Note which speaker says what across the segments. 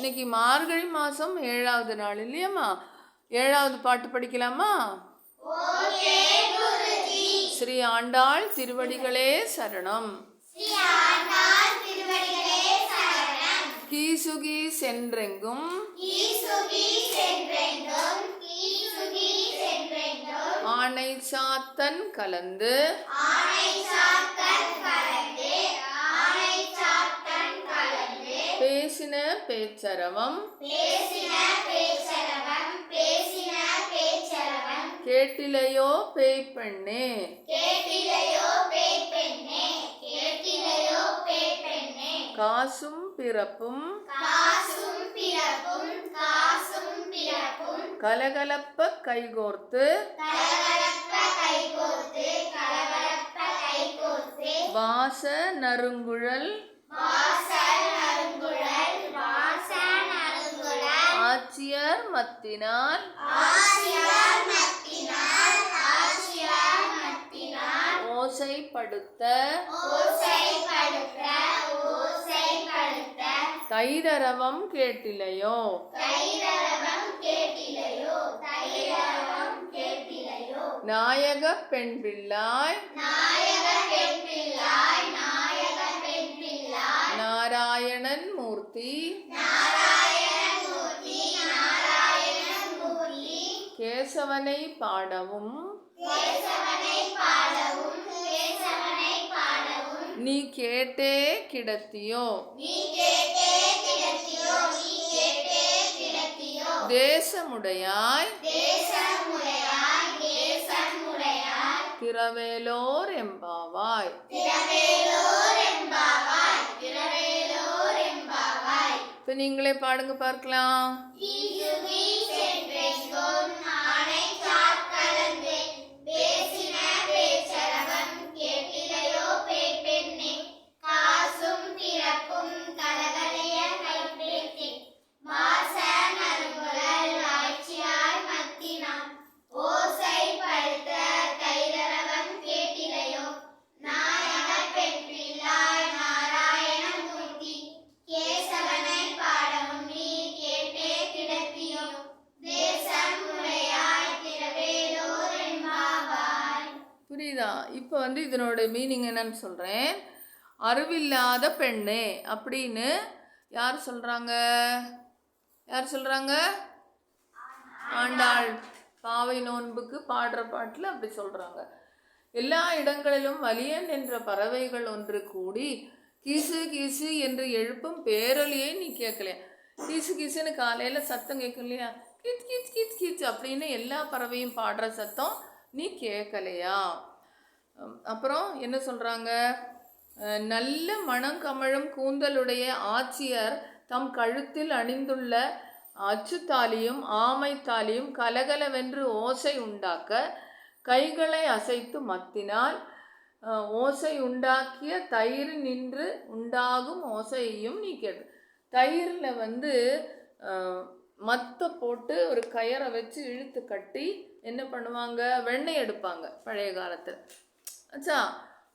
Speaker 1: இன்னைக்கு மார்கழி மாதம் ஏழாவது நாள் இல்லையாம்மா? ஏழாவது பாட்டு படிக்கலாமா? ஸ்ரீ ஆண்டாள் திருவடிகளே சரணம். கீசுகி சென்றெங்கும். ஆனை சாத்தன் கலந்து. பேச்சரவம். கேட்டிலையோ பேய் பெண்ணே காசும் பிறப்பும். கலகலப்ப கைகோர்த்து. வாச நறுங்குழல். ஆட்சியர் மத்தினால். ஓசைப்படுத்த. தைரரவம் கேட்டிலையோ. நாயக பெண் பிள்ளாய். கேசவனை பாடவும். நீ கேட்டே கிடத்தியோ. தேசமுடையாய். திரவேலோர் எம்பாவாய். இப்ப நீங்களே பாடுங்க பார்க்கலாம். புரியுதா? இப்போ வந்து இதனோட மீனிங் என்னன்னு சொல்கிறேன் அறிவில்லாத பெண்ணே அப்படின்னு யார் சொல்கிறாங்க யார் சொல்கிறாங்க ஆண்டாள். பாவை நோன்புக்கு பாடுற பாட்டில் அப்படி சொல்கிறாங்க எல்லா இடங்களிலும் வலியன் என்ற பறவைகள் ஒன்று கூடி கீசு கீசு என்று எழுப்பும் பேரொலியை நீ கேட்கலையா? கீசு கீசுன்னு காலையில் சத்தம் கேட்கும் இல்லையா? கீச் கீச் கீச் கீச் அப்படின்னு எல்லா பறவையும் பாடுற சத்தம் நீ கேட்கலையா? அப்புறம் என்ன சொல்கிறாங்க நல்ல மனம் கமழும் கூந்தலுடைய ஆட்சியர் தம் கழுத்தில் அணிந்துள்ள அச்சுத்தாலியும் ஆமைத்தாலியும் கலகலவென்று ஓசை உண்டாக்க கைகளை அசைத்து மத்தினால் ஓசை உண்டாக்கிய தயிர் நின்று உண்டாகும் ஓசையையும் நீ கேட்டு. தயிரில் வந்து மத்த போட்டு ஒரு கயரை வச்சு இழுத்து கட்டி என்ன பண்ணுவாங்க? வெண்ணெய் எடுப்பாங்க பழைய காலத்தில். அச்சா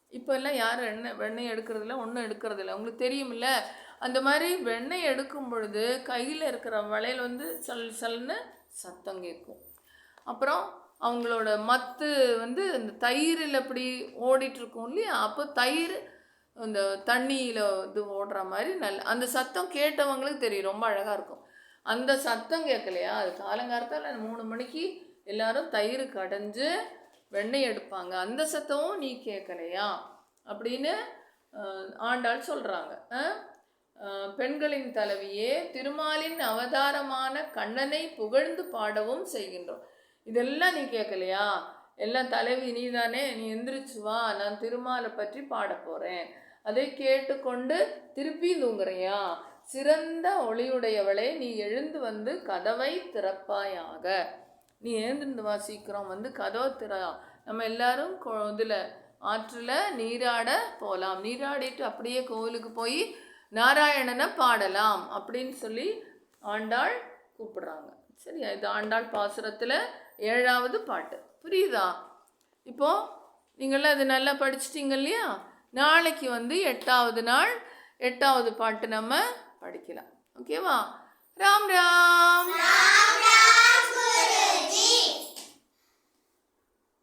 Speaker 1: இப்போ எல்லாம் யாரும் எண்ணெய் வெண்ணெய் எடுக்கிறதில்ல ஒன்றும் எடுக்கிறதில்ல. உங்களுக்கு தெரியுமில்ல அந்த மாதிரி வெண்ணெய் எடுக்கும் பொழுது கையில் இருக்கிற வளையல் வந்து சல் சல்னு சத்தம் கேட்கும். அப்புறம் அவங்களோட மத்து வந்து இந்த தயிரில் அப்படி ஓடிட்டுருக்கும் இல்லையா? அப்போ தயிர் அந்த தண்ணியில் இது ஓடுற மாதிரி நல்ல அந்த சத்தம் கேட்டவங்களுக்கு தெரியும் ரொம்ப அழகாக இருக்கும். அந்த சத்தம் கேட்கலையா? அது காலங்காலத்தால் மூணு மணிக்கு எல்லாரும் தயிர் கடைஞ்சு வெண்ணெய் எடுப்பாங்க. அந்த சத்தமும் நீ கேட்கலையா? அப்படின்னு ஆண்டாள் சொல்கிறாங்க பெண்களின் தலைவியே திருமாலின் அவதாரமான கண்ணனை புகழ்ந்து பாடவும் செய்கின்றோம். இதெல்லாம் நீ கேட்கலையா? எல்லாம் தலைவி நீ தானே நீ எந்திரிச்சு வா நான் திருமாலை பற்றி பாட போகிறேன் அதை கேட்டுக்கொண்டு திருப்பி தூங்குறியா? சிறந்த ஒளியுடையவளே நீ எழுந்து வந்து கதவை திறப்பாயாக. நீ எழுந்திருந்து வா சீக்கிரம் வந்து கதவை திற. நம்ம எல்லாரும் இதில் ஆற்றில் நீராட போகலாம் நீராடிட்டு அப்படியே கோவிலுக்கு போய் நாராயணனை பாடலாம் அப்படின்னு சொல்லி ஆண்டாள் கூப்பிடுறாங்க. சரியா? இது ஆண்டாள் பாசுரத்தில் ஏழாவது பாட்டு. புரியுதா? இப்போது நீங்களாம் அது நல்லா படிச்சிட்டிங்க இல்லையா? நாளைக்கு வந்து எட்டாவது நாள் எட்டாவது பாட்டு நம்ம படிக்கலாம். ஓகேவா? ராம் ராம்.